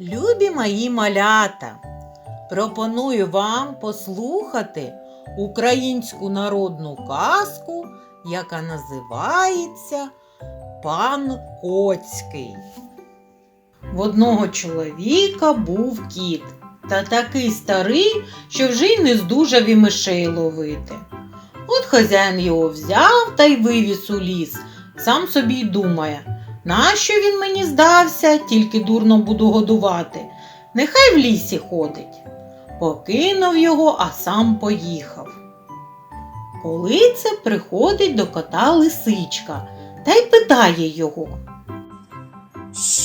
Любі мої малята, пропоную вам послухати українську народну казку, яка називається Пан Коцький. В одного чоловіка був кіт, та такий старий, що вже й не здужав і мишей ловити. От хазяїн його взяв та й вивіз у ліс, сам собі й думає. Нащо він мені здався, тільки дурно буду годувати. Нехай в лісі ходить. Покинув його, а сам поїхав. Коли це приходить до кота лисичка та й питає його.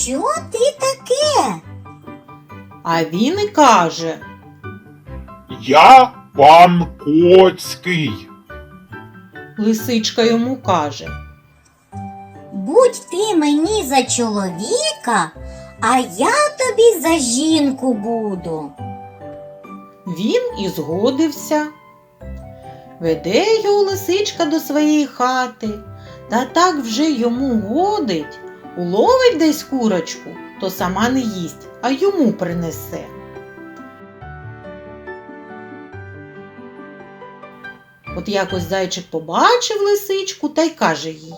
Що ти таке? А він і каже: Я пан Коцький. Лисичка йому каже. Будь ти мені за чоловіка, а я тобі за жінку буду. Він і згодився. Веде його лисичка до своєї хати, та так вже йому годить, уловить десь курочку, то сама не їсть, а йому принесе. От якось зайчик побачив лисичку та й каже їй.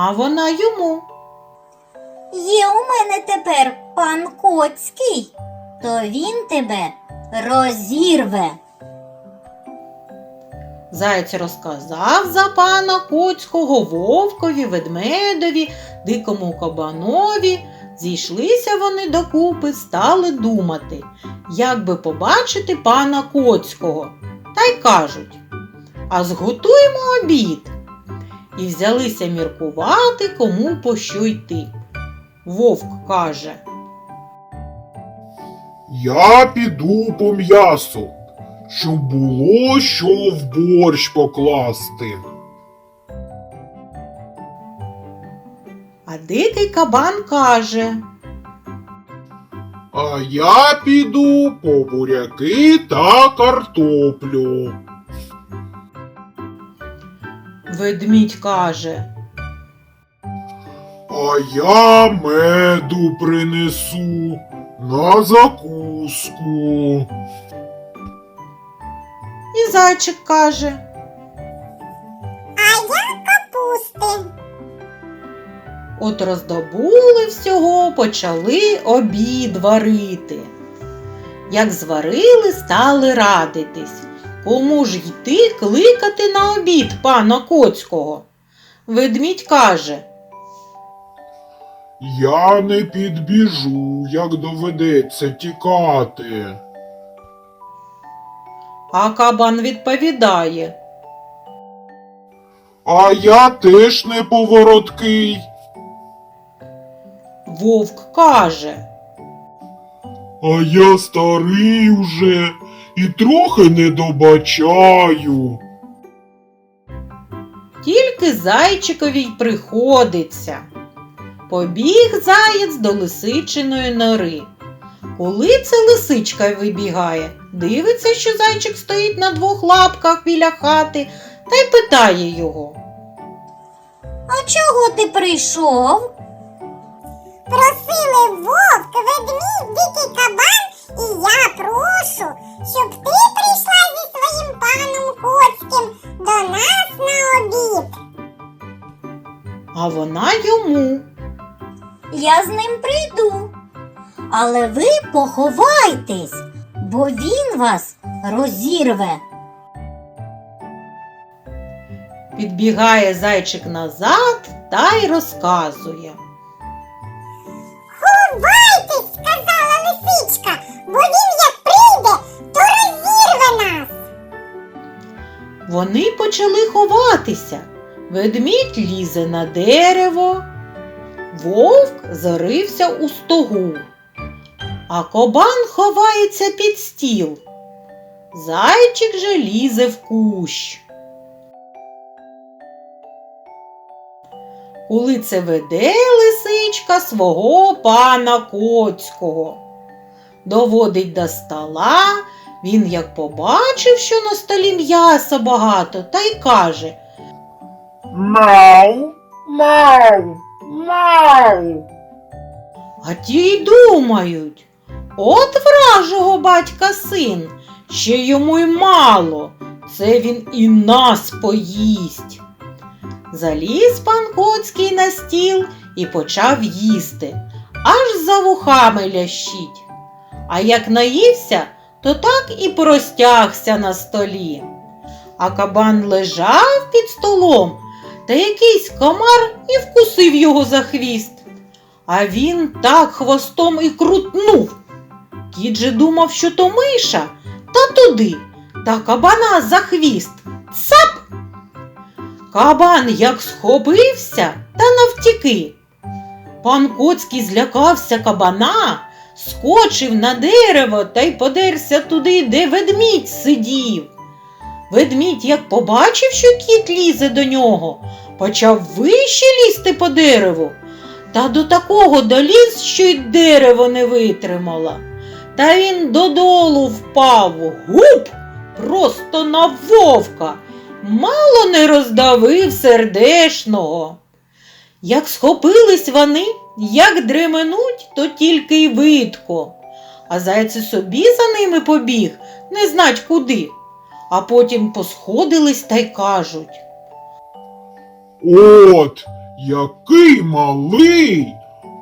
А вона йому. Є у мене тепер пан Коцький, то він тебе розірве. Заєць розказав за пана Коцького вовкові, ведмедові, дикому кабанові. Зійшлися вони докупи, стали думати, як би побачити пана Коцького. Та й кажуть, а зготуємо обід. І взялися міркувати, кому по що йти. Вовк каже, Я піду по м'ясу, щоб було що в борщ покласти. а дикий кабан каже. А я піду по буряки та картоплю. Ведмідь каже. А я меду принесу на закуску. І зайчик каже. А я капусти. От роздобули всього, почали обід варити. Як зварили, стали радитись, кому ж йти кликати на обід пана Коцького. Ведмідь каже, Я не підбіжу, як доведеться тікати. а кабан відповідає. А я теж не повороткий. Вовк каже, А я старий уже і трохи не добачаю. тільки зайчикові й приходиться. Побіг заєць до лисичиної нори. Коли це лисичка вибігає, дивиться, що зайчик стоїть на двох лапках біля хати та й питає його. А чого ти прийшов? Просили вовк, ведмідь, дикий кабан, і я прошу, щоб ти прийшла зі своїм паном Коцьким до нас на обід. А вона йому. Я з ним прийду. Але ви поховайтесь, бо він вас розірве. Підбігає зайчик назад та й розказує. Ховайтесь, почали ховатися. Ведмідь лізе на дерево, вовк зарився у стогу, а кобан ховається під стіл. Зайчик же лізе в кущ. Коли це веде лисичка свого пана Коцького. Доводить до стола, він як побачив, що на столі м'яса багато, та й каже Мяу, мяу, мяу. А ті й думають, от вражого батька син, ще йому й мало, це він і нас поїсть. Заліз пан Коцький на стіл і почав їсти, аж за вухами лящить. А як наївся, то так і простягся на столі. А кабан лежав під столом, та якийсь комар і вкусив його за хвіст. А він так хвостом і крутнув. Кіт же думав, що то миша, та туди, та кабана за хвіст. Цап! Кабан як схопився та навтіки. Пан Коцький злякався кабана, скочив на дерево та й подерся туди, де ведмідь сидів. Ведмідь, як побачив, що кіт лізе до нього, почав вище лізти по дереву. Та до такого доліз, що й дерево не витримало. Та він додолу впав, гуп, просто на вовка, мало не роздавив сердешного. Як схопились вони, як дременуть, то тільки й видко. А зайці собі за ними побіг, не знать куди. А потім посходились та й кажуть. От, який малий,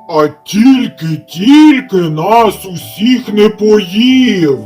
а тільки-тільки нас усіх не поїв.